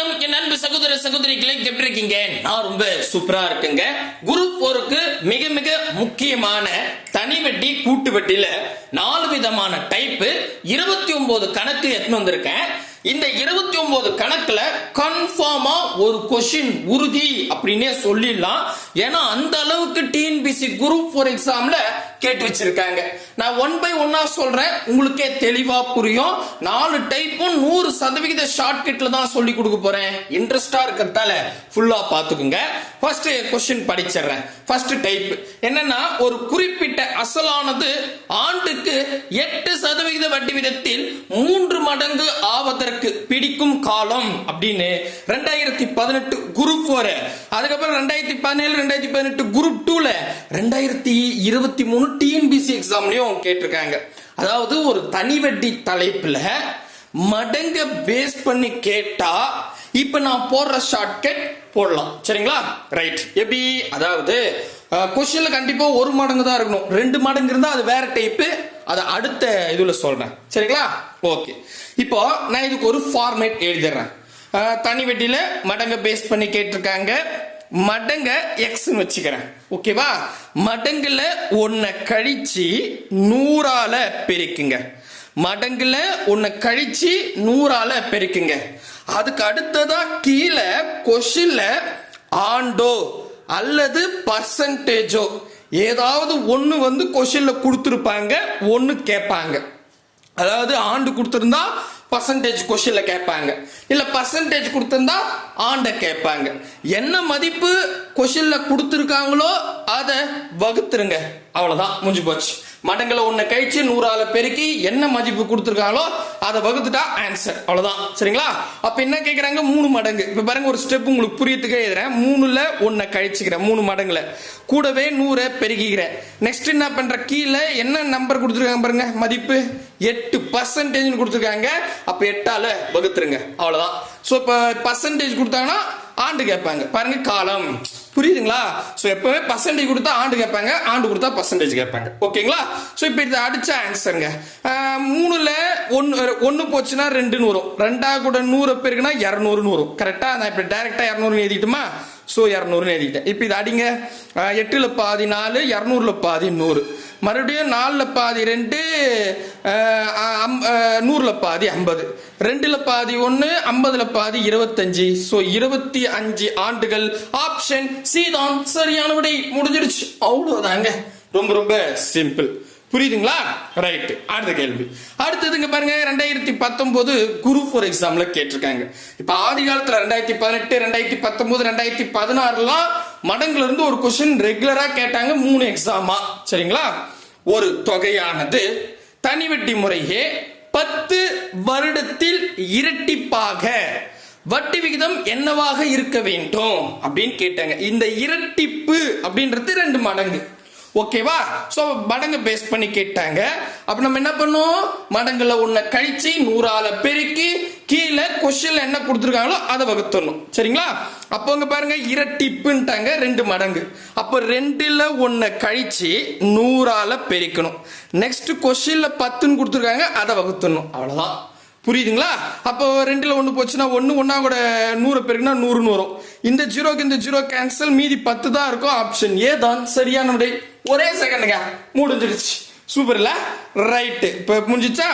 வணக்கம் என் அன்பு சகோதர சகோதரிகளை எப்படி இருக்கீங்க? நான் ரொம்ப சூப்பரா இருக்குங்க. குரு போருக்கு மிக மிக முக்கியமான தனி வட்டி கூட்டு வட்டியில நாலு விதமான டைப்பு இருபத்தி ஒன்பது கணக்கு எடுத்துன்னு வந்திருக்கேன். இந்த இருபத்தி ஒன்பது கணக்குல கன்ஃபார்மா ஒரு கொஷின் உறுதி அப்படின்னே சொல்லிடலாம். ஏன்னா அந்த அளவுக்கு டிஎன்பிசி குரூப் ஃபோர் எக்ஸாம்ல கேட்டு வச்சிருக்காங்க. நான் ஒன் பை ஒன்னா சொல்றேன். உங்களுக்கே தெளிவா புரியும். நாலு டைப்பும் நூறு சதவிகித ஷார்ட்கட்ல தான் சொல்லி கொடுக்க போறேன். இன்ட்ரெஸ்டா இருக்கிறதால ஃபுல்லா பாத்துக்குங்க ஃபர்ஸ்ட் கொஸ்டின் படிச்சிடுறேன். ஃபர்ஸ்ட் டைப் என்னன்னா ஒரு குறிப்பிட்ட அசலானது ஆண்டுக்கு எட்டு சதவிகித வட்டி விதத்தில் மூன்று மடங்கு ஆவதற்கு பிடிக்கும் காலம் அப்படின்னு ரெண்டாயிரத்தி பதினெட்டு குரூப் ஃபோர் அதுக்கப்புறம் ரெண்டாயிரத்தி பதினேழு ரெண்டாயிரத்தி பதினெட்டு குரூப் டூல ரெண்டாயிரத்தி இருபத்தி மூணு டிஎன்பிசி எக்ஸாம்லயும் கேட்டிருக்காங்க. அதாவது ஒரு தனி வட்டி தலைப்புல மடங்க பேஸ் பண்ணி கேட்டா இப்ப நான் போடுற ஷார்ட்கட் போடலாம். சரிங்களா? ரைட் எப்படி? அதாவது கொஸ்டின்ல கண்டிப்பா ஒரு மடங்கு தான் இருக்கணும். ரெண்டு மடங்கு இருந்தா அது வேற டைப்பு அதை அடுத்த இதுல சொல்றேன். சரிங்களா? ஓகே இப்போ நான் இதுக்கு ஒரு ஃபார்மேட் எழுதிடுறேன். தனி வெட்டியில மடங்க பேஸ் பண்ணி கேட்டிருக்காங்க. மடங்க எக்ஸ்ன்னு வச்சுக்கிறேன். ஓகேவா மடங்குல ஒன்ன கழிச்சு நூறால பெருக்குங்க. மடங்குல ஒன்ன கழிச்சு நூறால பெருக்குங்க. அதுக்கு அடுத்ததா கீழே கொஷில்ல ஆண்டோ அல்லது பர்சன்டேஜோ ஏதாவது ஒன்று வந்து கொஷினில் கொடுத்துருப்பாங்க ஒன்று கேட்பாங்க. அதாவது ஆண்டு கொடுத்துருந்தா பர்சன்டேஜ் கொஷினில் கேட்பாங்க. இல்லை பர்சன்டேஜ் கொடுத்துருந்தா ஆண்டை கேட்பாங்க. என்ன மதிப்பு கொஷினில் கொடுத்துருக்காங்களோ அதை வகுத்துருங்க. அவ்வளோதான் முடிஞ்சு போச்சு. மடங்களை ஒன்று கழிச்சு நூறால பெருக்கி என்ன மதிப்பு கொடுத்துருக்காங்களோ அதை வகுத்துட்டா ஆன்சர் அவ்வளோதான் சரிங்களா? அப்ப என்ன கேட்குறாங்க மூணு மடங்கு. இப்ப பாருங்க ஒரு ஸ்டெப் உங்களுக்கு புரியத்துக்கே எழுதுறேன். மூணுல ஒன்றை கழிச்சுக்கிறேன். மூணு மடங்குல. கூடவே நூறை பெருக்கிக்கிறேன். நெக்ஸ்ட் என்ன பண்ற? கீழே என்ன நம்பர் கொடுத்துருக்காங்க பாருங்க? மதிப்பு? எட்டு பர்சன்டேஜ் கொடுத்துருக்காங்க. அப்ப எட்டால வகுத்துருங்க. அவ்வளோதான் ஸோ இப்போ பர்சன்டேஜ் கொடுத்தாங்கன்னா ஆண்டு கேட்பாங்க. பாருங்க காலம். புரியுதுங்களா? ஸோ எப்பவுமே பர்சன்டேஜ் கொடுத்தா ஆண்டு கேட்பாங்க ஆண்டு கொடுத்தா பர்சன்டேஜ் கேட்பாங்க. ஓகேங்களா ஸோ இப்போ இது அடிச்ச ஆன்சருங்க மூணுல ஒன்று ஒன்று போச்சுன்னா ரெண்டுன்னு வரும். ரெண்டா கூட நூறு பேருக்குன்னா இரநூறுன்னு வரும். கரெக்டாக நான் இப்போ டேரெக்டாக இரநூறுன்னு எழுதிட்டுமா? ஸோ இரநூறுன்னு எழுதிட்டேன். இப்போ இது அடிங்க. எட்டில் பாதி நாலு இரநூறுல பாதி நூறு. மறுபடியும் நாலில் பாதி ரெண்டு அம்- நூறில் பாதி ஐம்பது. ரெண்டில் பாதி ஒன்று ஐம்பதில் பாதி இருபத்தஞ்சு. ஸோ இருபத்தி அஞ்சு ஆண்டுகள். ஆப்ஷன் சி தான். சரியான விடை. முடிஞ்சிடுச்சு அவ்வளோதாங்க ரொம்ப ரொம்ப சிம்பிள் புரியுதுங்களா? ரைட்டு அடுத்த கேள்வி. அடுத்ததுங்க பாருங்க ரெண்டாயிரத்தி பத்தொன்பது குரூப் ஃபோர் எக்ஸாம்ல கேட்டிருக்காங்க. இப்போ ஆதி காலத்தில் ரெண்டாயிரத்தி பதினெட்டு ரெண்டாயிரத்தி பத்தொன்பது ரெண்டாயிரத்தி பதினாறுலாம் மடங்குல இருந்து ஒரு கொஸ்டின் ரெகுலரா கேட்டாங்க மூணு எக்ஸாமா சரிங்களா? ஒரு தொகையானது தனிவட்டி முறையே பத்து வருடத்தில் இரட்டிப்பாக வட்டி விகிதம் என்னவாக இருக்க வேண்டும்? அப்படின்னு கேட்டாங்க. இந்த இரட்டிப்பு அப்படின்றது ரெண்டு மடங்கு. ஓகேவா ஸோ மடங்கு பேஸ் பண்ணி கேட்டாங்க. அப்போ நம்ம என்ன பண்ணுவோம் மடங்குல ஒன்றை கழிச்சு நூறால பெருக்கி கீழே கொஸ்டின்ல என்ன கொடுத்துருக்காங்களோ அதை வகுத்தணும் சரிங்களா? அப்போ அங்கே பாருங்க இரட்டிப்புன்ட்டாங்க ரெண்டு மடங்கு. அப்போ ரெண்டில் ஒன்றை கழிச்சு நூறால பெருக்கணும். நெக்ஸ்ட் கொஸ்டின்ல பத்துன்னு கொடுத்துருக்காங்க அதை வகுத்தணும் அவ்வளோதான் புரியுதுங்களா? அப்போ ரெண்டில் ஒன்று போச்சுன்னா ஒன்று ஒன்றா கூட நூறு பேருக்குன்னா நூறுன்னு வரும். இந்த ஜீரோக்கு இந்த ஜீரோ கேன்சல் மீதி பத்து தான் இருக்கும் ஆப்ஷன் ஏ தான். சரியான விடை ஒரே செகண்டுங்க முடிஞ்சிடுச்சு. சூப்பர்ல ரைட்டு இப்போ முடிஞ்சிச்சா?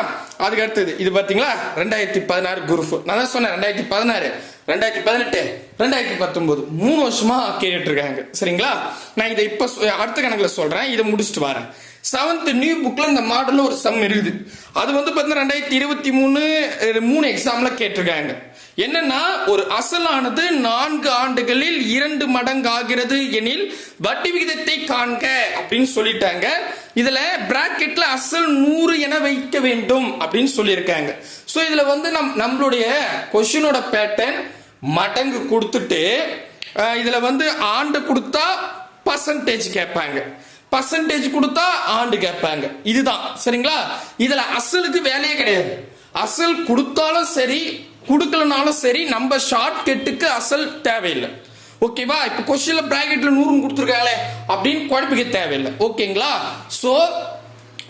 அதுக்கு அடுத்தது. இது பார்த்தீங்களா ரெண்டாயிரத்தி பதினாறு குரூப் நான் தான் சொன்னேன் ரெண்டாயிரத்தி பதினாறு. ரெண்டாயிரத்தி பதினெட்டு ரெண்டாயிரத்தி பத்தொன்பது மூணு வருஷமா கேட்டுட்டு இருக்காங்க சரிங்களா? நான் இதை இப்போ அடுத்த கணக்குல சொல்றேன். இதை முடிச்சுட்டு வரேன். செவன்த் நியூ புக்ல இந்த மாடல்ல ஒரு சம் இருக்குது அது வந்து பார்த்தீங்கன்னா ரெண்டாயிரத்தி இருபத்தி மூணு மூணு எக்ஸாம்ல கேட்டிருக்காங்க. என்னன்னா ஒரு அசலானது நான்கு ஆண்டுகளில் இரண்டு மடங்கு ஆகிறது எனில் வட்டி விகிதத்தை காண்க அப்படின்னு சொல்லிட்டாங்க. இதுல பிராக்கெட்ல அசல் நூறு என வைக்க வேண்டும் அப்படின்னு சொல்லியிருக்காங்க. ஸோ இதுல வந்து நம் நம்மளுடைய கொஷினோட பேட்டர்ன் மடங்கு கொடுத்துட்டு இதுல வந்து ஆண்டு கொடுத்தா பர்சன்டேஜ் கேட்பாங்க. பர்சன்டேஜ் கொடுத்தா ஆண்டு கேட்பாங்க. இதுதான். சரிங்களா? இதுல அசலுக்கு வேலையே கிடையாது. அசல் கொடுத்தாலும் சரி கொடுக்கலனாலும் சரி நம்ம ஷார்ட் கட்டுக்கு அசல் தேவையில்லை. ஓகேவா இப்ப கொஸ்டின்ல பிராக்கெட்ல நூறு கொடுத்துருக்காங்களே அப்படின்னு குழப்பிக்க தேவையில்லை. ஓகேங்களா சோ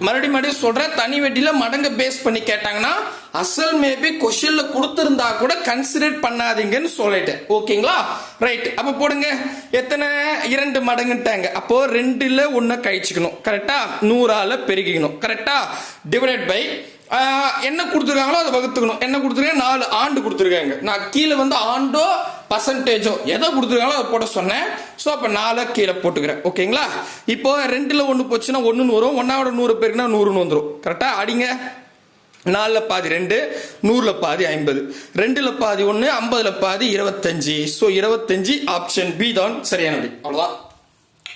மறுபடியும் மறுபடியும் சொல்றேன் தனி வட்டியில மடங்க பேஸ் பண்ணி கேட்டாங்கன்னா அசல் மேபி கொஷினில் கொடுத்திருந்தா கூட கன்சிடர் பண்ணாதீங்கன்னு சொல்லிட்டேன். ஓகேங்களா ரைட் அப்ப போடுங்க. எத்தனை? இரண்டு மடங்குட்டாங்க அப்போ ரெண்டுல ஒன்ன கழிச்சுக்கணும். கரெக்டா நூறால பெருகிக்கணும். கரெக்டா டிவைடட் பை என்ன கொடுத்துருக்காங்களோ அதை வகுத்துக்கணும். என்ன கொடுத்துருக்காங்க நாலு ஆண்டு கொடுத்துருக்காங்க. நான் கீழே வந்து ஆண்டோ பர்சன்டேஜோ எதை கொடுத்துருக்காங்களோ அதை போட சொன்னேன். ஸோ அப்போ நாலை கீழே போட்டுக்கிறேன். ஓகேங்களா? இப்போ ரெண்டில் ஒன்று போச்சுன்னா ஒன்றுன்னு வரும். ஒன்றாவோட நூறு பேருக்குன்னா நூறுன்னு வந்துடும் கரெக்டாக அடிங்க. நாலில் பாதி ரெண்டு நூறில் பாதி ஐம்பது. ரெண்டில் பாதி ஒன்று ஐம்பதில் பாதி இருபத்தஞ்சி. ஸோ இருபத்தஞ்சி ஆப்ஷன் பி தான் சரியானது. அவ்வளோதான்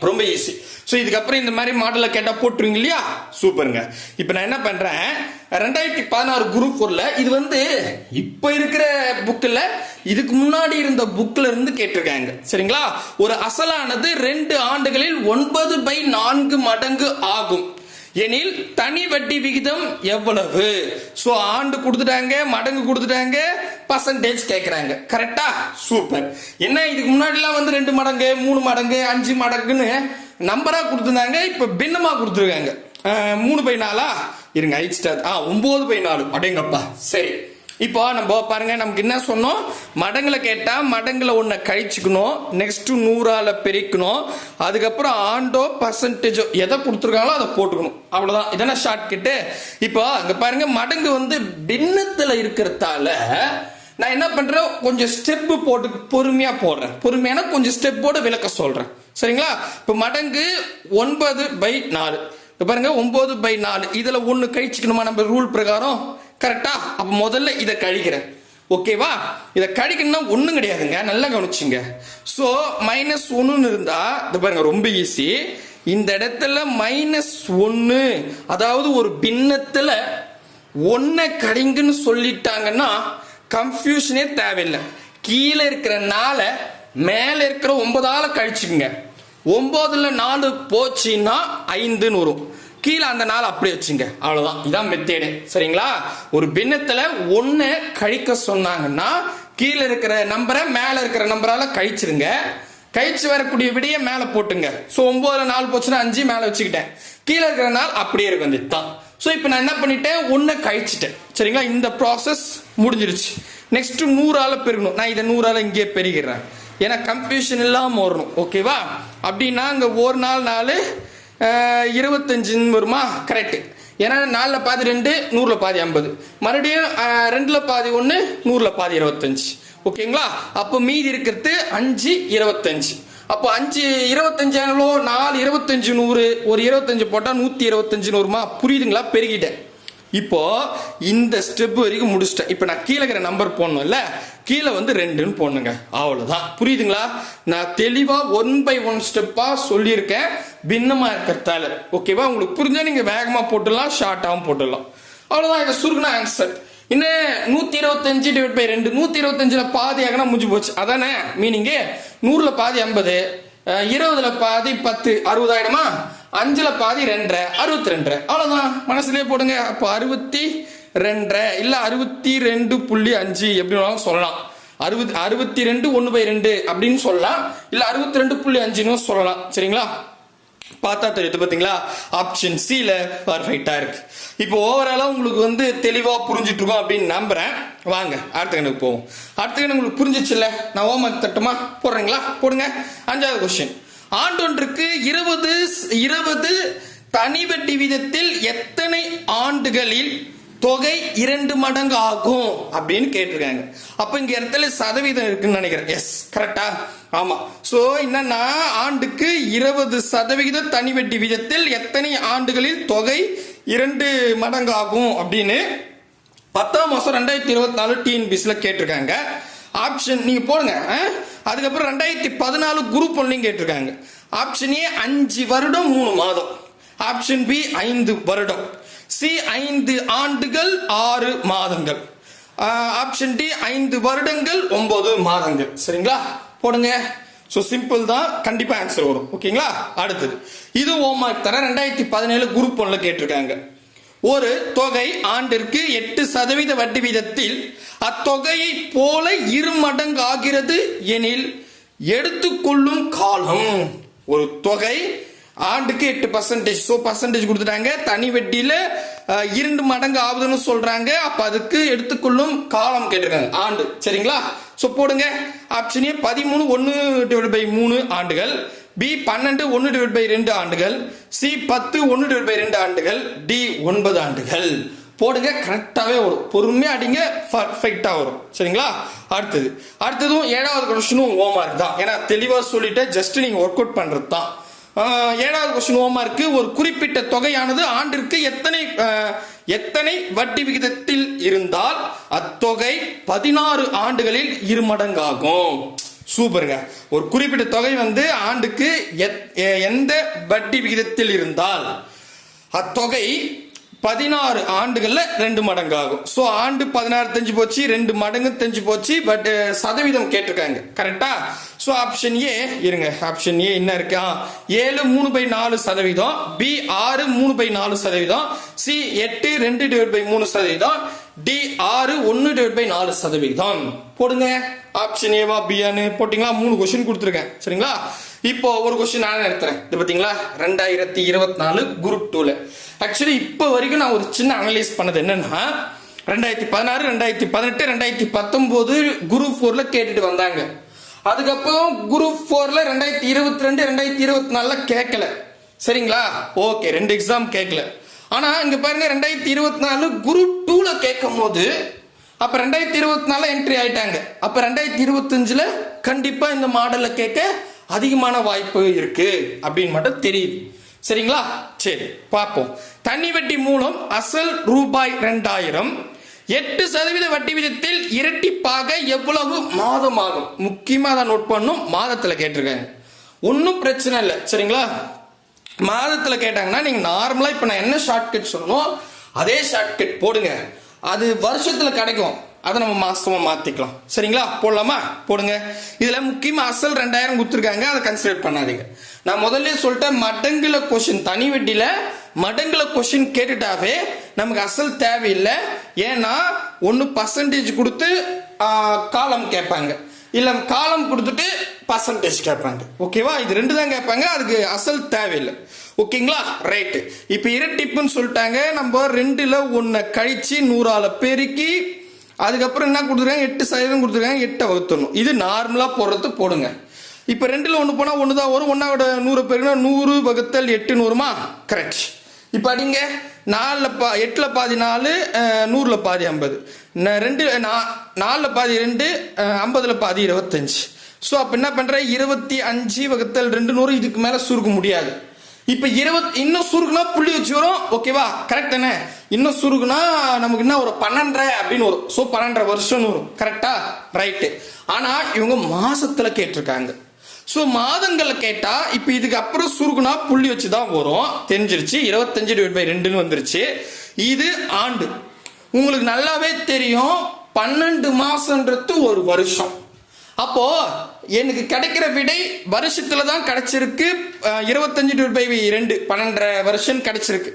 ரொம்ப ஈஸி ஸோ இதுக்கப்புறம் இந்த மாதிரி மாடலை கேட்டால் போட்டுருங்க இல்லையா? சூப்பருங்க இப்போ நான் என்ன பண்ணுறேன் ரெண்டாயிரத்தி பதினாறு குரூப் ஃபோரில் இது வந்து இப்போ இருக்கிற புக்கில் இதுக்கு முன்னாடி இருந்த புக்கில் இருந்து கேட்டிருக்காங்க. சரிங்களா? ஒரு அசலானது ரெண்டு ஆண்டுகளில் ஒன்பது பை நான்கு மடங்கு ஆகும். எனில் தனி வட்டி விகிதம் எவ்வளவு? ஸோ ஆண்டு கொடுத்துட்டாங்க மடங்கு கொடுத்துட்டாங்க பர்சன்டேஜ் கேட்குறாங்க கரெக்டா சூப்பர் என்ன இதுக்கு முன்னாடிலாம் வந்து ரெண்டு மடங்கு மூணு மடங்கு அஞ்சு மடங்குன்னு நம்பராக கொடுத்துருந்தாங்க இப்போ பின்னமாக கொடுத்துருக்காங்க. மூணு பை நாலா? இருங்க ஐஸ்டார் ஆ ஒம்பது பை நாலு. அடேங்கப்பா. சரி. இப்போ நம்ம பாருங்க நமக்கு என்ன சொன்னோம்? மடங்குல கேட்டால் மடங்களை ஒன்றை கழிச்சுக்கணும். நெக்ஸ்ட்டு நூறால் பெருக்கணும். அதுக்கப்புறம் ஆண்டோ பர்சன்டேஜோ எதை கொடுத்துருக்காங்களோ அதை போட்டுக்கணும். அவ்வளோதான் இதான ஷார்ட் கிட்டு இப்போ அங்கே பாருங்க மடங்கு வந்து பின்னத்தில் இருக்கிறதால நான் என்ன பண்ணுறேன் கொஞ்சம் ஸ்டெப்பு போட்டு பொறுமையாக போடுறேன். பொறுமையான கொஞ்சம் ஸ்டெப்போடு விளக்க சொல்கிறேன் சரிங்களா? இப்போ மடங்கு ஒன்பது பை நாலு. இப்போ பாருங்க ஒன்பது பை நாலு. இதில் ஒன்று கழிச்சுக்கணுமா? நம்ம ரூல் பிரகாரம்? கரெக்டா அப்போ முதல்ல இதை கழிக்கிறேன். ஓகேவா இதை கழிக்கணும்னா ஒன்றும் கிடையாதுங்க. நல்லா கவனிச்சுங்க. ஸோ மைனஸ் ஒன்றுன்னு இருந்தா இது பாருங்க ரொம்ப ஈஸி இந்த இடத்துல மைனஸ் ஒன்று அதாவது ஒரு பின்னத்தில் ஒன்றை கடிங்குன்னு சொல்லிட்டாங்கன்னா கன்ஃபியூஷனே தேவையில்லை. கீழே இருக்கிற நாளை மேலே இருக்கிற ஒன்பதால் கழிச்சுக்குங்க. ஒம்போதில் நாலு போச்சுன்னா ஐந்துன்னு வரும். கீழே அந்த நாள் அப்படி வச்சுங்க. அவ்வளோதான் இதான் மெத்தேடு. சரிங்களா? ஒரு பின்னத்தில் ஒன்று கழிக்க சொன்னாங்கன்னா கீழே இருக்கிற நம்பரை மேலே இருக்கிற நம்பரால் கழிச்சிருங்க. கழிச்சு வரக்கூடிய விடையை மேலே போட்டுங்க. ஸோ ஒன்பதுல நாலு போச்சுன்னா அஞ்சு மேலே வச்சுக்கிட்டேன். கீழே இருக்கிற நாள் அப்படியே இருக்கும். இதுதான். ஸோ இப்போ நான் என்ன பண்ணிட்டேன்? ஒன்று கழிச்சிட்டேன். சரிங்களா? இந்த ப்ராசஸ் முடிஞ்சிருச்சு. நெக்ஸ்ட் நூறால பெருகணும். நான் இதை நூறால இங்கேயே பெருகிறேன் ஏன்னா கன்ஃபியூஷன் இல்லாமல் வரணும் ஓகேவா அப்படின்னா அங்கே ஒரு நாள் நாள் இருபத்தஞ்சுன்னு வருமா? கரெக்டு ஏன்னா நாலில் பாதி ரெண்டு நூறில் பாதி ஐம்பது. மறுபடியும் ரெண்டில் பாதி ஒன்று நூறில் பாதி இருபத்தஞ்சு. ஓகேங்களா? அப்போ மீதி இருக்கிறது அஞ்சு இருபத்தஞ்சு. அப்போ அஞ்சு இருபத்தஞ்சு எவ்வளோ நாலு இருபத்தஞ்சு நூறு. ஒரு இருபத்தஞ்சு போட்டால் நூற்றி இருபத்தஞ்சு நூறுமா புரியுதுங்களா? பெருகிட்டேன். இப்போ இந்த ஸ்டெப் வரைக்கும் முடிச்சிட்டேன். இப்போ நான் கீழே இருக்கிற நம்பர் போடணும்ல? கீழே வந்து ரெண்டுன்னு போடணுங்க. அவ்வளோதான் புரியுதுங்களா? நான் தெளிவாக ஒன் பை ஒன் ஸ்டெப்பாக சொல்லியிருக்கேன். பின்னமாக இருக்கிறதால. ஓகேவா உங்களுக்கு புரிஞ்சா நீங்கள் வேகமாக போட்டுடலாம் ஷார்ட்டாகவும் போட்டுடலாம். அவ்வளோதான் இதை சுருக்குன ஆன்சர் இன்னும் நூற்றி இருபத்தஞ்சு டிவைட் பை ரெண்டு. நூற்றி இருபத்தஞ்சில் பாதி ஆகினா முடிஞ்சு போச்சு. அதானே? மீனிங்கு நூறில் பாதி ஐம்பது. இருபதுல பாதி பத்து. அறுபதாயிரமா? அஞ்சுல பாதி ரெண்டரை. அறுபத்தி ரெண்டரை. அவ்வளோதான் மனசுலேயே போடுங்க. அப்போ அறுபத்தி ரெண்டரை இல்லை அறுபத்தி ரெண்டு புள்ளி அஞ்சு எப்படி வேணாலும் சொல்லலாம். அறுபது அறுபத்தி ரெண்டு ஒன்று பை ரெண்டு அப்படின்னு சொல்லலாம். இல்லை அறுபத்தி ரெண்டு புள்ளி அஞ்சுன்னு சொல்லலாம். சரிங்களா? பார்த்தா தெரியுது பார்த்தீங்களா ஆப்ஷன் சியில் பர்ஃபெக்டாக இருக்கு. இப்போ ஓவராலாக உங்களுக்கு வந்து தெளிவாக புரிஞ்சிட்டு இருக்கோம் அப்படின்னு நம்புகிறேன் வாங்க அடுத்த கணக்கு போவோம். அடுத்த கணக்கு உங்களுக்கு புரிஞ்சிச்சுல்ல? நான் ஹோம்ஒர்க் தட்டுமா? போடுறீங்களா? போடுங்க. அஞ்சாவது கொஸ்டின் ஆண்டொன்றுக்கு இருபது இருபது தனி வட்டி வீதத்தில் எத்தனை ஆண்டுகளில் தொகை இரண்டு மடங்கு ஆகும் அப்படின்னு கேட்டிருக்காங்க. அப்ப இங்க இடத்துல சதவீதம் இருக்குன்னு நினைக்கிறேன். எஸ் கரெக்டா ஆமா. சோ என்னன்னா ஆண்டுக்கு இருபது சதவிகித தனி வட்டி விகிதத்தில் எத்தனை ஆண்டுகளில் தொகை இரண்டு மடங்கு ஆகும் அப்படின்னு பத்தாம் மாசம் ரெண்டாயிரத்தி இருபத்தி நாலு டிஎன்பிசில கேட்டிருக்காங்க. ஆப்ஷன் நீங்க போடுங்க. அதுக்கப்புறம் ரெண்டாயிரத்தி பதினாலு குரூப் ஒன்லையும் கேட்டிருக்காங்க. ஆப்ஷன் ஏ அஞ்சு வருடம் மூணு மாதம். ஆப்ஷன் பி ஐந்து வருடம். சி ஐந்து ஆண்டுகள் ஆறு மாதங்கள். ஆப்ஷன் டி ஐந்து வருடங்கள் ஒன்பது மாதங்கள். சரிங்களா? போடுங்க. ஸோ சிம்பிள் தான். கண்டிப்பா ஆன்சர் வரும். ஓகேங்களா? அடுத்தது. இது ஹோம்ஒர்க் தர ரெண்டாயிரத்தி பதினேழு குரூப் ஒன்ல கேட்டிருக்காங்க. ஒரு தொகை ஆண்டிற்கு எட்டு சதவீத வட்டி வீதத்தில் அத்தொகையை போல இரு மடங்கு ஆகிறது எனில் எடுத்துக்கொள்ளும் காலம். ஒரு தொகை ஆண்டுக்கு எட்டு பர்சன்டேஜ் ஸோ பர்சன்டேஜ் கொடுத்துட்டாங்க. தனி வெட்டியில் இரண்டு மடங்கு ஆகுதுன்னு சொல்கிறாங்க அப்போ அதுக்கு எடுத்துக்கொள்ளும் காலம் கேட்டிருக்காங்க. ஆண்டு. சரிங்களா? ஸோ போடுங்க. ஆப்ஷன் ஏ பதிமூணு ஒன்று டிவைட் பை மூணு ஆண்டுகள். பி பன்னெண்டு ஒன்று டிவைட் பை ரெண்டு ஆண்டுகள். சி பத்து ஒன்று டிவைட் பை ரெண்டு ஆண்டுகள். டி ஒன்பது ஆண்டுகள். போடுங்க. கரெக்டாகவே வரும். பொறுமையாக அடிங்க. பர்ஃபெக்டாக வரும். சரிங்களா? அடுத்தது. அடுத்ததும் ஏழாவது கொஷனும் ஓமார்க் தான். ஏன்னா தெளிவாக சொல்லிட்டு ஜஸ்ட் நீங்கள் ஒர்க் அவுட் பண்ணுறது தான் ஏழாவது கொஸ்டின் ஹோம்ஒர்க்கு ஒரு குறிப்பிட்ட தொகையானது ஆண்டிற்கு எத்தனை எத்தனை வட்டி விகிதத்தில் இருந்தால் அத்தொகை பதினாறு ஆண்டுகளில் இருமடங்காகும் சூப்பருங்க. ஒரு குறிப்பிட்ட தொகை வந்து ஆண்டுக்கு எத்- எந்த வட்டி விகிதத்தில் இருந்தால் அத்தொகை பதினாறு ஆண்டுகள்ல ரெண்டு மடங்கு ஆகும் ஸோ ஆண்டு பதினாறு தெரிஞ்சு போச்சு ரெண்டு மடங்கு தெரிஞ்சு போச்சு பட் சதவீதம் கேட்டிருக்காங்க. கரெக்டா ஸோ ஆப்ஷன் ஏ இருங்க. ஆப்ஷன் ஏ என்ன இருக்கா? ஏழு மூணு பை நாலு சதவீதம் பி ஆறு மூணு பை நாலு சதவீதம் சி எட்டு ரெண்டு டிவைட் பை மூணு சதவீதம் டி ஆறு ஒன்று டிவைட் பை நாலு சதவீதம். போடுங்க. ஆப்ஷன் ஏவா பியான்னு போட்டிங்களா? மூணு கொஸ்டின் கொடுத்துருக்கேன். சரிங்களா? இப்போ ஒரு கொஸ்டின் நான் எடுத்துறேன். இது பார்த்தீங்களா ரெண்டாயிரத்தி இருபத்தி நாலு குரூப் டூவில் ஆக்சுவலி இப்போ வரைக்கும் நான் ஒரு சின்ன அனலைஸ் பண்ணது என்னன்னா ரெண்டாயிரத்தி பதினாறு ரெண்டாயிரத்தி பதினெட்டு ரெண்டாயிரத்தி பத்தொம்போது குரூப் ஃபோரில் கேட்டுட்டு வந்தாங்க. அதுக்கப்புறம் குரூப் ஃபோரில் ரெண்டாயிரத்தி இருபத்தி ரெண்டு ரெண்டாயிரத்தி இருபத்தி நாலில் கேட்கல சரிங்களா? ஓகே ரெண்டு எக்ஸாம் கேட்கல ஆனால் இங்கே பாருங்க ரெண்டாயிரத்தி இருபத்தி நாலு குரூப் டூவில் கேட்கும் போது அப்போ ரெண்டாயிரத்தி இருபத்தி நாலில் என்ட்ரி ஆயிட்டாங்க. அப்போ ரெண்டாயிரத்தி இருபத்தஞ்சில் கண்டிப்பாக இந்த மாடலில் கேட்க அதிகமான வாய்ப்பு இருக்கு அப்படின்னு மட்டும் தெரியுது. சரிங்களா? சரி பார்ப்போம். தனி வட்டி மூலம் அசல் ரூபாய் ரெண்டாயிரம். எட்டு சதவீத வட்டி விதத்தில் இரட்டிப்பாக எவ்வளவு மாதம் ஆகும் முக்கியமாக அதை நோட் பண்ணும். மாதத்தில் கேட்டிருக்காங்க ஒன்றும் பிரச்சனை இல்லை. சரிங்களா? மாதத்தில் கேட்டாங்கன்னா நீங்கள் நார்மலாக இப்போ நான் என்ன ஷார்ட்கட் சொல்லணும்? அதே ஷார்ட்கட் போடுங்க. அது வருஷத்தில் கிடைக்கும். அதை நம்ம மாசமா மாத்திக்கலாம். சரிங்களா? போடலாமா? போடுங்க. இதுல முக்கியமா அசல் ரெண்டாயிரம் கொடுத்துருக்காங்க. அதை கன்சிடர் பண்ணாதீங்க. நான் முதல்ல சொல்லிட்டேன் மடங்குல கொஸ்டின் தனி வட்டியில் மடங்குல கொஸ்டின் கேட்டுட்டாவே நமக்கு அசல் தேவையில்லை. ஏன்னா ஒன்று பர்சன்டேஜ் கொடுத்து காலம் கேட்பாங்க. இல்ல காலம் கொடுத்துட்டு பர்சன்டேஜ் கேட்பாங்க. ஓகேவா இது ரெண்டு தான் கேட்பாங்க. அதுக்கு அசல் தேவையில்லை. ஓகேங்களா? ரைட்டு இப்போ இரட்டிப்புன்னு சொல்லிட்டாங்க. நம்ம ரெண்டில் ஒன்றை கழித்து நூறால் பெருக்கி அதுக்கப்புறம் என்ன கொடுத்துருக்காங்க? எட்டு சதவீதம் கொடுத்துருக்காங்க எட்டை வகுத்தணும் இது நார்மலாக போடுறது போடுங்க. இப்போ ரெண்டில் ஒன்று போனால் ஒன்று தான் வரும் ஒன்றாவோட நூறு பேருக்குன்னா நூறு வகுத்தல் எட்டு நூறுமா? கரெக்ட் இப்போ அடிங்க. நாலில் பா எட்டில் பாதி நாலு நூறில் பாதி ஐம்பது. ரெண்டு நா- நாலில் பாதி ரெண்டு ஐம்பதில் பாதி இருபத்தஞ்சி. ஸோ அப்போ என்ன பண்ணுற இருபத்தி அஞ்சு வகுத்தல் ரெண்டு நூறு இதுக்கு மேலே சுருக்க முடியாது. இப்போ இருபத் இன்னும் சுருக்குனா புள்ளி வச்சு வரும். ஓகேவா கரெக்ட் தானே? இன்னும் சுருக்குனா நமக்கு என்ன ஒரு பன்னெண்டரை அப்படின்னு வரும். ஸோ பன்னெண்டரை வருஷம்னு வரும். கரெக்டா ரைட்டு ஆனால் இவங்க மாசத்துல கேட்டிருக்காங்க. ஸோ மாதங்கள்ல கேட்டா இப்போ இதுக்கு அப்புறம் சுருக்குனா புள்ளி வச்சு தான் வரும். தெரிஞ்சிருச்சு. இருபத்தஞ்சு டிவைட் பை ரெண்டுன்னு வந்துருச்சு. இது ஆண்டு. உங்களுக்கு நல்லாவே தெரியும். பன்னெண்டு மாசம்ன்றது ஒரு வருஷம். அப்போ எனக்கு கிடைக்கிற விடை வருஷத்துல தான் கிடைச்சிருக்கு இருபத்தஞ்சு டிவைட் பை ரெண்டு பன்னெண்டரை வருஷம் கிடைச்சிருக்கு.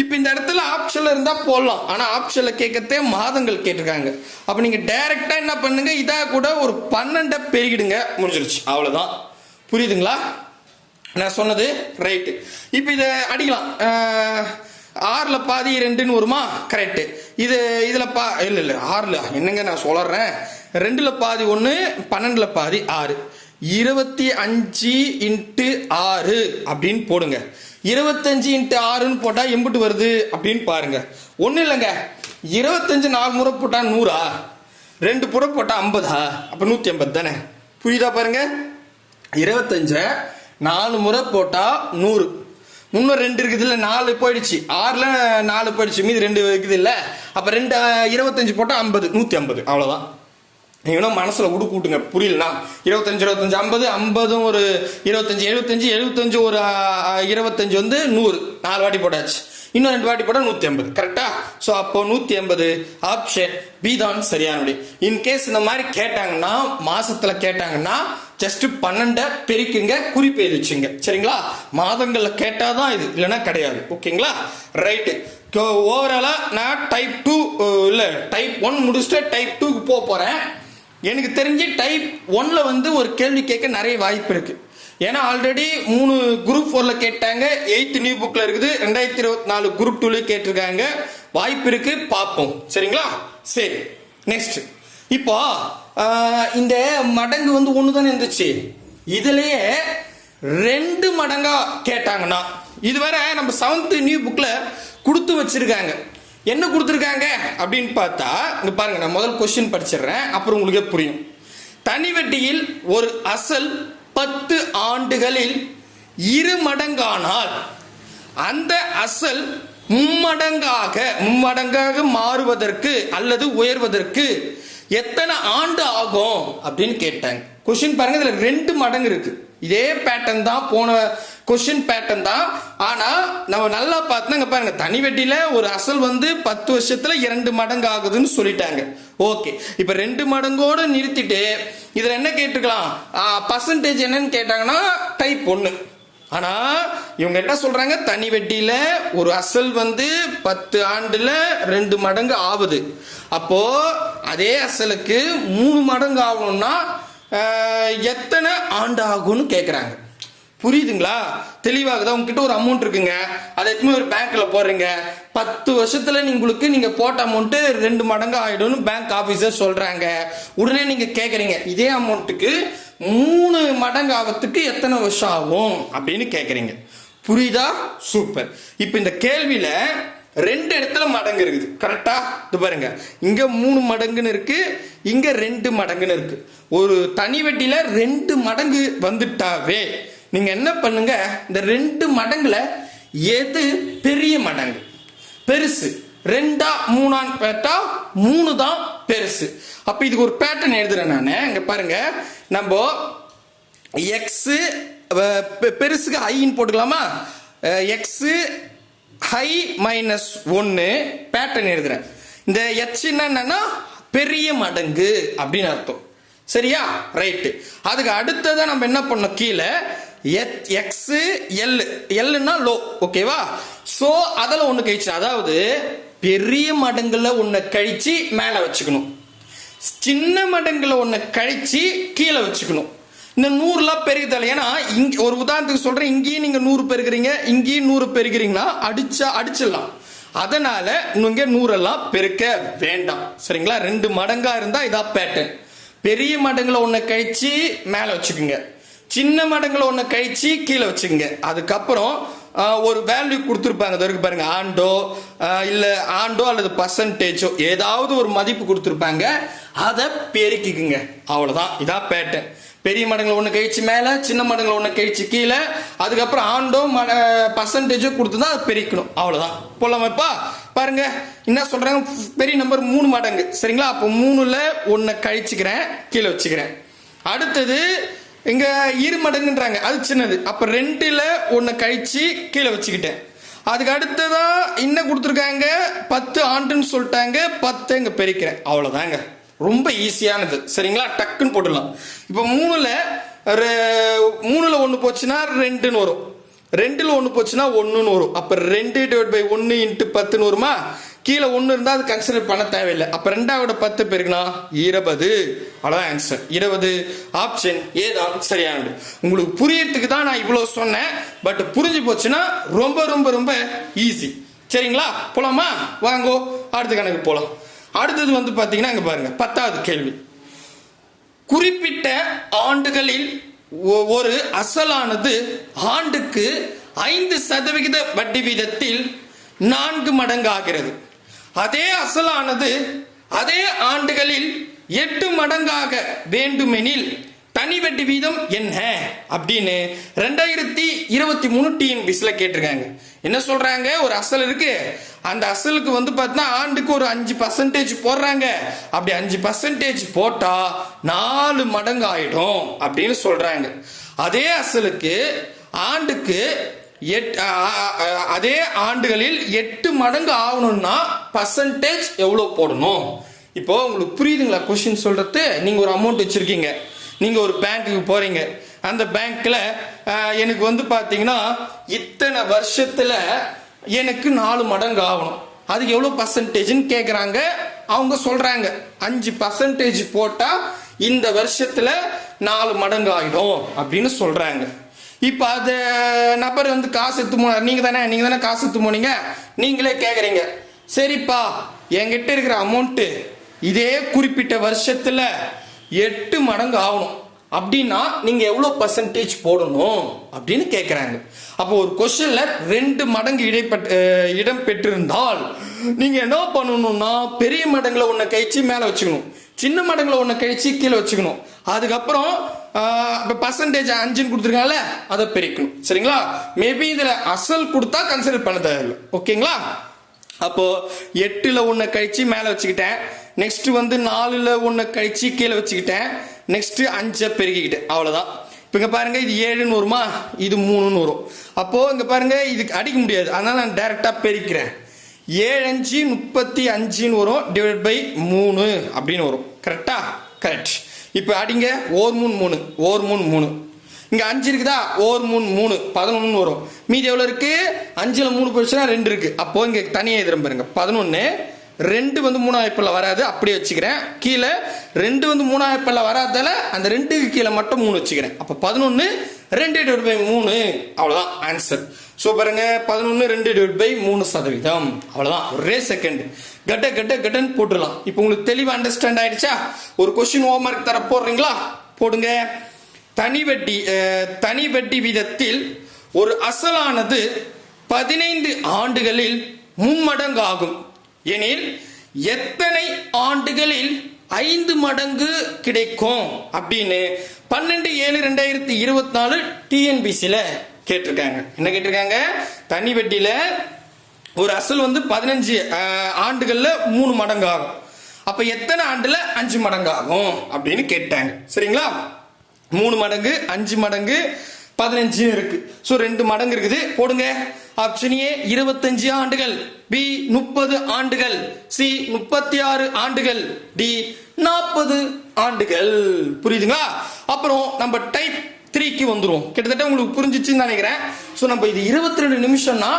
இப்போ இந்த இடத்துல ஆப்ஷன்ல இருந்தா போடலாம். ஆனா ஆப்ஷன்ல கேட்கறதே மாதங்கள் கேட்டிருக்காங்க. அப்ப நீங்க டைரக்டா என்ன பண்ணுங்க? இதா கூட ஒரு பன்னெண்டை பெருகிடுங்க. முடிஞ்சிருச்சு. அவ்வளவுதான். புரியுதுங்களா? நான் சொன்னது ரைட்டு இப்போ இதை அடிக்கலாம். ஆறில் பாதி ரெண்டுன்னு வருமா? கரெக்டு இது இதில் பா இல்லை இல்லை ஆறில். என்னங்க நான் சொல்கிறேன் ரெண்டில் பாதி ஒன்று பன்னெண்டில் பாதி ஆறு. இருபத்தி அஞ்சு இன்ட்டு ஆறு அப்படின்னு போடுங்க. இருபத்தஞ்சு இன்ட்டு ஆறுன்னு போட்டால் எம்பிட்டு வருது அப்படின்னு பாருங்க. ஒன்றும் இல்லைங்க. இருபத்தஞ்சு நாலு முறை போட்டால் நூறா. ரெண்டு புறை போட்டால் ஐம்பதா. அப்போ நூற்றி ஐம்பது தானே? புரியுதா பாருங்க? இருபத்தஞ்ச நாலு முறை போட்டால் நூறு. இன்னும் ரெண்டு இருக்குது இல்லை நாலு போயிடுச்சு. ஆறில் நாலு போயிடுச்சு மீது ரெண்டு இருக்குது இல்லை அப்போ ரெண்டு இருபத்தஞ்சு போட்டால் ஐம்பது நூற்றி ஐம்பது அவ்வளோதான் நீங்க மனசில் உடு கூட்டுங்க புரியலனா? இருபத்தஞ்சு இருபத்தஞ்சு ஐம்பது ஐம்பதும் ஒரு இருபத்தஞ்சு எழுபத்தஞ்சு எழுபத்தஞ்சு ஒரு இருபத்தஞ்சி இருபத்தஞ்சு வந்து நூறு. நாலு வாட்டி போட்டாச்சு. இன்னும் ரெண்டு வாட்டி போட்டா நூத்தி ஐம்பது கரெக்டா ஸோ அப்போ நூத்தி ஐம்பது ஆப்ஷன் பி தான் சரியான விடை இன்கேஸ் இந்த மாதிரி கேட்டாங்கன்னா மாசத்துல கேட்டாங்கன்னா ஜஸ்ட் பன்னெண்டை பெருக்குங்க குறிப்பு எழுதிச்சுங்க சரிங்களா? மாதங்கள்ல கேட்டாதான் இது இல்லைன்னா கிடையாது. ஓகேங்களா? ரைட்டு ஓவராலா நான் டைப் டூ இல்ல டைப் ஒன் முடிச்சுட்டு டைப் டூக்கு போக போறேன். எனக்கு தெரிஞ்சு டைப் ஒன்ல வந்து ஒரு கேள்வி கேட்க நிறைய வாய்ப்பு இருக்கு. ஏன்னா ஆல்ரெடி மூணு குரூப் ஃபோர்ல கேட்டாங்க எயித்து நியூ புக்ல இருக்குது ரெண்டாயிரத்தி இருபத்தி நாலு குரூப் டூல கேட்டிருக்காங்க. வாய்ப்பு இருக்கு பார்ப்போம். சரிங்களா? சரி. நெக்ஸ்ட் இப்போ இந்த மடங்கு வந்து ஒன்று தானே இருந்துச்சு? இதுலயே ரெண்டு மடங்கா கேட்டாங்கன்னா இதுவரை நம்ம செவன்த் நியூ புக்ல கொடுத்து வச்சிருக்காங்க. என்ன கொடுத்துருக்காங்க அப்படின்னு பார்த்தா இங்கே பாருங்க நான் முதல் கொஸ்டின் படிச்சிடுறேன் அப்புறம் உங்களுக்கே புரியும். தனி வட்டியில் ஒரு அசல் பத்து ஆண்டுகளில் இரு மடங்கானால் அந்த அசல் மும்மடங்காக மும்மடங்காக மாறுவதற்கு அல்லது உயர்வதற்கு எத்தனை ஆண்டு ஆகும் அப்படின்னு கேட்டாங்க. கொஸ்டின் பாருங்க இதில் ரெண்டு மடங்கு இருக்கு. இதே பேட்டர்ன் தான் போன கொஷின் பேட்டர்ன் தான். ஆனால் நம்ம நல்லா பார்த்தோங்க பாருங்க தனி வெட்டியில் ஒரு அசல் வந்து பத்து வருஷத்தில் இரண்டு மடங்கு ஆகுதுன்னு சொல்லிட்டாங்க. ஓகே இப்போ ரெண்டு மடங்கோடு நிறுத்திட்டு இதில் என்ன கேட்டுக்கலாம் பர்சன்டேஜ் என்னன்னு கேட்டாங்கன்னா டைப் ஒன்று ஆனா இவங்க என்ன சொல்றாங்க? தனி வட்டியில ஒரு அசல் வந்து பத்து ஆண்டுல ரெண்டு மடங்கு ஆகுது. அப்போ அதே அசலுக்கு மூணு மடங்கு ஆகணும்னா எத்தனை ஆண்டு ஆகும்னு கேக்குறாங்க. புரியுதுங்களா? தெளிவாகுதா? உங்ககிட்ட ஒரு அமௌண்ட் இருக்குங்க. அதை எத்தனை ஒரு பேங்க்ல போடுறீங்க. பத்து வருஷத்துல உங்களுக்கு நீங்க போட்ட அமௌண்ட் ரெண்டு மடங்கு ஆயிடும்னு பேங்க் ஆபீசர் சொல்றாங்க. உடனே நீங்க கேக்குறீங்க. இதே அமௌண்ட்டுக்கு மூணு மடங்கு ஆகிறதுக்கு எத்தனை வருஷம் ஆகும்? அப்படின்னு கேக்குறீங்க. புரியுதா? சூப்பர் இப்போ இந்த கேள்வியில ரெண்டு இடத்துல மடங்கு இருக்குது. கரெக்டா இது பாருங்க. இங்க மூணு மடங்குன்னு இருக்கு. இங்க ரெண்டு மடங்குன்னு இருக்கு. ஒரு தனி வட்டியில ரெண்டு மடங்கு வந்துட்டாவே நீங்க என்ன பண்ணுங்க? இந்த ரெண்டு மடங்குல எது பெரிய மடங்கு? பெருசு. ரெண்டா மூணான்னு பேட்டா மூணு தான் பெருசு. அப்ப இதுக்கு ஒரு பேட்டர்ன் எழுதுறேன் நான். இங்க பாருங்க. நம்ம எக்ஸ் பெருசுக்கு ஹைன்னு போட்டுக்கலாமா? எக்ஸ் ஹை மைனஸ் ஒன்று பேட்டர்ன் எழுதுறேன். இந்த எச் என்னன்னா பெரிய மடங்கு அப்படின்னு அர்த்தம். சரியா? ரைட்டு அதுக்கு அடுத்ததான் நம்ம என்ன பண்ணோம்? கீழே எக்ஸ் எல் எல்னா லோ ஓகேவா ஸோ அதில் ஒன்று கழிச்சு அதாவது பெரிய மடங்கில் ஒன்று கழிச்சு மேலே வச்சுக்கணும். சின்ன மடங்கில் ஒன்றை கழிச்சு கீழே வச்சுக்கணும். இந்த நூறுலாம் பெருகுதல் ஏன்னா இங்கே ஒரு உதாரணத்துக்கு சொல்கிறேன் இங்கேயும் நீங்கள் நூறு பெருக்கிறீங்க இங்கேயும் நூறு பெருக்கிறீங்கன்னா அடிச்சா அடிச்சிடலாம். அதனால நீங்க நூறெல்லாம் பெருக்க வேண்டாம். சரிங்களா? ரெண்டு மடங்கா இருந்தா இதா பேட்டர்ன் பெரிய மடங்குல ஒன்றை கழிச்சு மேலே வச்சுக்கோங்க. சின்ன மடங்களை ஒன்று கழிச்சு கீழே வச்சுங்க அதுக்கப்புறம் ஒரு வேல்யூ கொடுத்துருப்பாங்க. இது வரைக்கும் பாருங்க. ஆண்டோ இல்லை ஆண்டோ அல்லது பர்சன்டேஜோ ஏதாவது ஒரு மதிப்பு கொடுத்துருப்பாங்க. அதை பெருக்கிக்குங்க. அவ்வளோதான் இதான் பேட்டர்ன் பெரிய மடங்களை ஒன்று கழிச்சு மேலே சின்ன மடங்களை ஒன்று கழிச்சு கீழே அதுக்கப்புறம் ஆண்டோ மட பர்சன்டேஜோ கொடுத்து தான் அதை பெருக்கணும். அவ்வளோதான் போலாமாப்பா பாருங்க. என்ன சொல்கிறாங்க பெரிய நம்பர் மூணு மடங்கு. சரிங்களா? அப்போ மூணுல ஒன்றை கழிச்சுக்கிறேன் கீழே வச்சுக்கிறேன். அடுத்தது இங்க இரு மடங்குன்றாங்க. அது சின்னது. அப்ப ரெண்டுல ஒன்னு கழிச்சு கீழே வச்சுக்கிட்டேன். அதுக்கு அடுத்ததா என்ன கொடுத்துருக்காங்க? பத்து ஆண்டுன்னு சொல்லிட்டாங்க. பத்து இங்க பெருக்கிறேன். அவ்வளவுதாங்க. ரொம்ப ஈஸியானது சரிங்களா? டக்குன்னு போட்டுடலாம். இப்போ மூணுல ரெ- மூணுல ஒன்று போச்சுன்னா ரெண்டுன்னு வரும். ரெண்டுல ஒன்று போச்சுன்னா ஒன்றுன்னு வரும். அப்போ ரெண்டு டிவைட் பை ஒன்று இன்ட்டு பத்துன்னு வருமா? கீழே ஒன்று இருந்தால் அது கன்சிடர் பண்ண தேவையில்லை. அப்போ ரெண்டாவோட பத்து பெருக்கலாம் இருபது. அவ்வளோதான் ஆன்சர் இருபது. ஆப்ஷன் ஏதான் சரியானது. உங்களுக்கு புரியறதுக்கு தான் நான் இவ்வளோ சொன்னேன். பட் புரிஞ்சு போச்சுன்னா ரொம்ப ரொம்ப ரொம்ப ஈஸி சரிங்களா? போலாமா? வாங்கோ. அடுத்த கணக்கு போகலாம் அடுத்தது வந்து பார்த்தீங்கன்னா இங்கே பாருங்க. பத்தாவது கேள்வி. குறிப்பிட்ட ஆண்டுகளில் ஒ- ஒரு அசலானது ஆண்டுக்கு ஐந்து சதவிகித வட்டி வீதத்தில் நான்கு மடங்காகிறது. அதே அசலானது அதே ஆண்டுகளில் எட்டு மடங்காக வேண்டுமெனில் தனி வட்டி வீதம் என்ன? அப்படின்னு ரெண்டாயிரத்தி இருபத்தி மூணு டிஎன் பிஸ்ல கேட்டிருக்காங்க. என்ன சொல்றாங்க? ஒரு அசல் இருக்கு. அந்த அசலுக்கு வந்து பார்த்தா ஆண்டுக்கு ஒரு அஞ்சு பர்சன்டேஜ் போடுறாங்க. அப்படி அஞ்சு பர்சன்டேஜ் போட்டா நாலு மடங்கு ஆயிடும் அப்படின்னு சொல்றாங்க. அதே அசலுக்கு ஆண்டுக்கு எட் அதே ஆண்டுகளில் எட்டு மடங்கு ஆகணும்னா பர்சன்டேஜ் எவ்வளோ போடணும்? இப்போ உங்களுக்கு புரியுதுங்களா கொஷின் சொல்றது? நீங்க ஒரு அமௌண்ட் வச்சிருக்கீங்க. நீங்க ஒரு பேங்க்குக்கு போறீங்க. அந்த பேங்க்ல எனக்கு வந்து பாத்தீங்கன்னா இத்தனை வருஷத்துல எனக்கு நாலு மடங்கு ஆகணும். அதுக்கு எவ்வளோ பர்சன்டேஜ்னு கேட்குறாங்க அவங்க சொல்கிறாங்க அஞ்சு பர்சன்டேஜ் போட்டால் இந்த வருஷத்தில் நாலு மடங்கு ஆகிடும் அப்படின்னு சொல்கிறாங்க இப்போ அது நபர் வந்து காசு எடுத்து போனார். நீங்கள் தானே நீங்கள் தானே காசு எடுத்து போனீங்க? நீங்களே கேட்குறீங்க சரிப்பா என்கிட்ட இருக்கிற அமௌண்ட்டு இதே குறிப்பிட்ட வருஷத்தில் எட்டு மடங்கு ஆகணும். அப்படின்னா நீங்கள் எவ்வளோ பர்சன்டேஜ் போடணும் அப்படின்னு கேட்குறாங்க அப்போ ஒரு கொஸ்டினில் ரெண்டு மடங்கு இடைப்பட்டு இடம் பெற்றிருந்தால் நீங்கள் என்ன பண்ணணும்னா பெரிய மடங்கில் ஒன்றை கழிச்சு மேலே வச்சுக்கணும். சின்ன மடங்குல ஒன்றை கழிச்சு கீழே வச்சுக்கணும். அதுக்கப்புறம் இப்போ பர்சன்டேஜ் அஞ்சுன்னு கொடுத்துருக்காங்கல்ல அதை பிரிக்கணும். சரிங்களா? மேபி இதில் அசல் கொடுத்தா கன்சிடர் பண்ண தேவையில்லை. ஓகேங்களா? அப்போது எட்டில் ஒன்று கழித்து மேலே வச்சுக்கிட்டேன். நெக்ஸ்ட்டு வந்து நாலில் ஒன்று கழித்து கீழே வச்சுக்கிட்டேன். நெக்ஸ்ட்டு அஞ்சை பெருகிக்கிட்டேன் அவ்வளோதான் இப்போ இங்கே பாருங்கள் இது ஏழுன்னு வருமா? இது மூணுன்னு வரும். அப்போது இங்கே பாருங்கள் இதுக்கு அடிக்க முடியாது. அதனால் நான் டைரெக்டாக பெருக்கிறேன். ஏழு அஞ்சு முப்பத்தி அஞ்சுன்னு வரும். டிவைட் பை மூணு அப்படின்னு வரும். கரெக்டா கரெக்ட் இப்போ அடிங்க ஓர் மூணு மூணு ஓர் மூணு மூணு. இங்கே அஞ்சு இருக்குதா? ஓர் மூணு மூணு பதினொன்று வரும். மீதி எவ்வளோ இருக்குது அஞ்சில் மூணு போச்சுன்னா ரெண்டு இருக்குது அப்போது இங்கே தனியாக எதிரம் பாருங்கள் பதினொன்று ரெண்டு வந்து மூணாயிரப்பில் வராது அப்படியே வச்சுக்கிறேன். கீழே ரெண்டு வந்து மூணாயிரப்பில் வராதால அந்த ரெண்டுக்கு கீழே மட்டும் மூணு வச்சுக்கிறேன். அப்போ பதினொன்று ரெண்டு டிவைட் பை மூணு அவ்வளோதான் ஆன்சர் ஸோ பாருங்க பதினொன்று ரெண்டு டிவைட் பை மூணு சதவீதம். அவ்வளோதான் ஒரே செகண்ட் கட்ட கட்ட கட்டன்னு போட்டுடலாம். இப்போ உங்களுக்கு தெளிவாக அண்டர்ஸ்டாண்ட் ஆயிடுச்சா? ஒரு கொஸ்டின் ஹோம்ஒர்க் தர போடுறீங்களா? போடுங்க. தனி வட்டி தனி வட்டி விதத்தில் ஒரு அசலானது பதினைந்து ஆண்டுகளில் மும்மடங்கு ஆகும் எனில் எத்தனை ஆண்டுகளில் ஐந்து மடங்கு கிடைக்கும் அப்படின்னு பன்னெண்டு ஏழு ரெண்டாயிரத்தி இருபத்தி நாலு டிஎன்பிசியில் கேட்டிருக்காங்க. என்ன கேட்டிருக்காங்க? தனி வட்டியில ஒரு அசல் வந்து பதினஞ்சு ஆண்டுகளில் ஆண்டுகள்ல மூணு மடங்கு ஆகும் அப்ப எத்தனை ஆண்டுல அஞ்சு மடங்கு ஆகும் அப்படின்னு கேட்டாங்க. சரிங்களா? மூணு மடங்கு அஞ்சு மடங்கு பதினஞ்சு இருக்கு. ஸோ ரெண்டு மடங்கு இருக்குது. போடுங்க. ஆப்ஷன் ஏ இருபத்தஞ்சு ஆண்டுகள். பி முப்பது ஆண்டுகள். சி முப்பத்தி ஆறு ஆண்டுகள். டி நாற்பது ஆண்டுகள். புரியுதுங்களா? அப்புறம் நம்ம டைப் த்ரீக்கு வந்துடும் கிட்டத்தட்ட உங்களுக்கு புரிஞ்சிச்சுன்னு நினைக்கிறேன். ஸோ நம்ம இது இருபத்தி ரெண்டு நிமிஷம்னா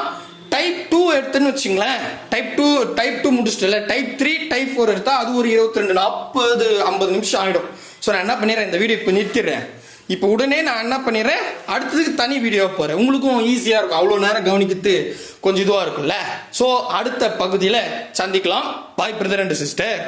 டைப் டூ எடுத்துன்னு வச்சுங்களேன். டைப் டூ டைப் டூ முடிச்சிட்டல டைப் த்ரீ டைப் ஃபோர் எடுத்தால் அது ஒரு இருபத்தி ரெண்டு நாற்பது ஐம்பது நிமிஷம் ஆகிடும் ஸோ நான் என்ன பண்ணிடுறேன்? இந்த வீடியோ இப்போ நிறுத்திடுறேன். இப்போ உடனே நான் என்ன பண்ணிடுறேன்? அடுத்ததுக்கு தனி வீடியோ போகிறேன் உங்களுக்கும் ஈஸியாக இருக்கும். அவ்வளோ நேரம் கவனிக்கிறது கொஞ்சம் இதுவாக இருக்கும்ல? ஸோ அடுத்த பகுதியில் சந்திக்கலாம். பாய் பிரதர் அண்ட் சிஸ்டர்